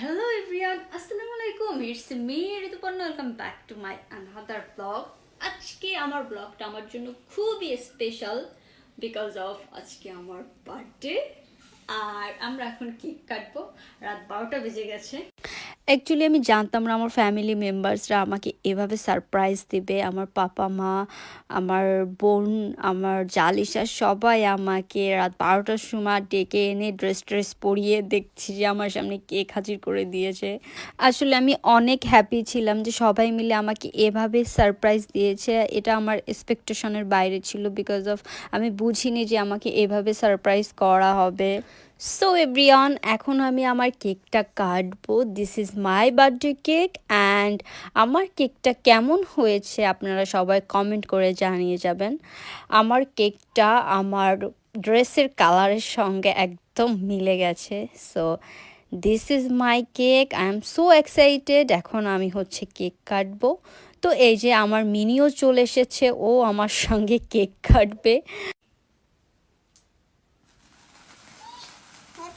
Hello everyone, আসসালামু আলাইকুম it's me Rituparna welcome back to my another blog আজকে আমার ব্লগটা আমার জন্য খুবই স্পেশাল বিকজ অফ আজকে আমার বার্থডে আর আমরা এখন কেক কাটবো। রাত বারোটা বেজে গেছে। অ্যাকচুয়ালি আমি জানতাম না আমার ফ্যামিলি মেম্বার্সরা আমাকে এভাবে সারপ্রাইজ দিবে। আমার পাপা মা, আমার বোন, আমার জালিশা সবাই আমাকে রাত বারোটার সময় ডেকে এনে ড্রেস ট্রেস পরিয়ে দেখছি যে আমার সামনে কেক হাজির করে দিয়েছে। আসলে আমি অনেক হ্যাপি ছিলাম যে সবাই মিলে আমাকে এভাবে সারপ্রাইজ দিয়েছে। এটা আমার এক্সপেকটেশনের বাইরে ছিল বিকজ অফ আমি বুঝিনি যে আমাকে এভাবে সারপ্রাইজ করা হবে। সো এভরিওয়ান এখন আমি আমার কেকটা কাটবো। This is my birthday cake and আমার কেকটা কেমন হয়েছে আপনারা সবাই কমেন্ট করে জানিয়ে যাবেন। আমার কেকটা আমার ড্রেসের কালারের সঙ্গে একদম মিলে গেছে। So this is my cake I am so excited এখন আমি হচ্ছে কেক কাটবো। তো এই যে আমার মিনিও চলে এসেছে, ও আমার সঙ্গে কেক কাটবে।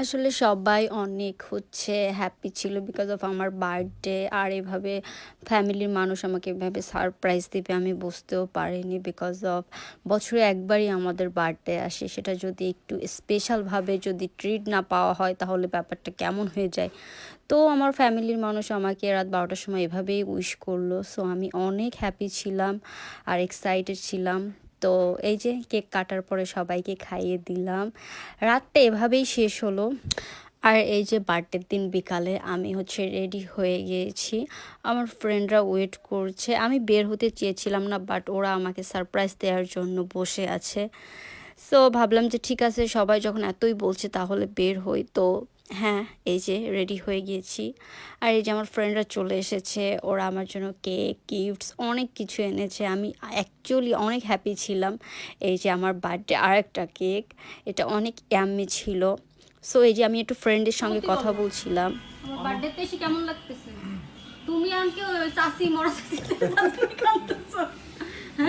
আসলে সবাই অনেক হচ্ছে হ্যাপি ছিল বিকজ অফ আমার বার্থডে আর এভাবে ফ্যামিলির মানুষ আমাকে এভাবে সারপ্রাইজ দেবে আমি বুঝতেও পারিনি বিকজ অফ বছরে একবারই আমাদের বার্থডে আসে। সেটা যদি একটু স্পেশালভাবে যদি ট্রিট না পাওয়া হয় তাহলে ব্যাপারটা কেমন হয়ে যায়? তো আমার ফ্যামিলির মানুষ আমাকে রাত বারোটার সময় এভাবেই উইশ করল। সো আমি অনেক হ্যাপি ছিলাম আর এক্সাইটেড ছিলাম। তো এই যে কেক কাটার পরে সবাইকে খাইয়ে দিলাম। রাতটা এভাবেই শেষ হলো। আর এই যে বার্থডের দিন বিকালে আমি হচ্ছে রেডি হয়ে গিয়েছি। আমার ফ্রেন্ডরা ওয়েট করছে। আমি বের হতে চেয়েছিলাম না, বাট ওরা আমাকে সারপ্রাইজ দেওয়ার জন্য বসে আছে। সো ভাবলাম যে ঠিক আছে, সবাই যখন এতই বলছে তাহলে বের হই। তো হ্যাঁ এই যে রেডি হয়ে গিয়েছি আর এই যে আমার ফ্রেন্ডরা চলে এসেছে ওরা আমার জন্য কেক গিফটস অনেক কিছু এনেছে। আমি অ্যাকচুয়ালি অনেক হ্যাপি ছিলাম। এই যে আমার বার্থডে আর একটা কেক এটা অনেক ইয়াম্মি ছিল। সো এই যে আমি একটু ফ্রেন্ডের সঙ্গে কথা বলছিলাম। আমার বার্থডেতে এসে কেমন লাগতেছে? তুমি আমাকে চাষি মরা চাষি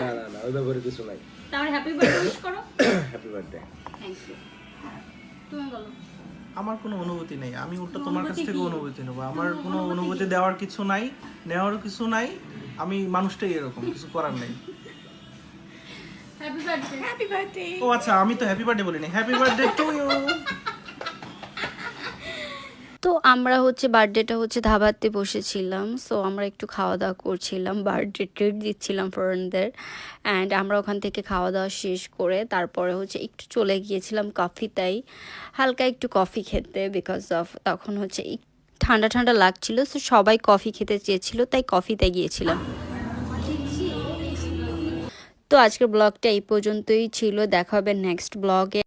না না না ওই ব্যাপারে কিছু নাই। তাহলে হ্যাপি বার্থডে উইশ করো। হ্যাপি বার্থডে থ্যাংক ইউ তুমি বলো। আমার কোনো অনুভূতি নেই। আমি উল্টো তোমার কাছ থেকে অনুভূতি নেব। আমার কোনো অনুভূতি দেওয়ার কিছু নাই নেওয়ারও কিছু নাই। আমি মানুষটাই এরকম কিছু করার নেই। হ্যাপি বার্থডে হ্যাপি বার্থডে ও আচ্ছা আমি তো হ্যাপি বার্থডে বলিনি। হ্যাপি বার্থডে টু ইউ তো আমরা হচ্ছে বার্থডেটা হচ্ছে ধাবাতে বসেছিলাম। সো আমরা একটু খাওয়া দাওয়া করছিলাম বার্থডে ট্রিট দিচ্ছিলাম ফ্রেন্ডদের অ্যান্ড আমরা ওখান থেকে খাওয়া দাওয়া শেষ করে তারপরে হচ্ছে একটু চলে গিয়েছিলাম কফি তাই। হালকা একটু কফি খেতে বিকজ অফ তখন হচ্ছে ঠান্ডা ঠান্ডা লাগছিল। সো সবাই কফি খেতে চেয়েছিল, তাই কফিতে গিয়েছিলাম। তো আজকের ব্লগটা এই পর্যন্তই ছিল। দেখা হবে নেক্সট ব্লগে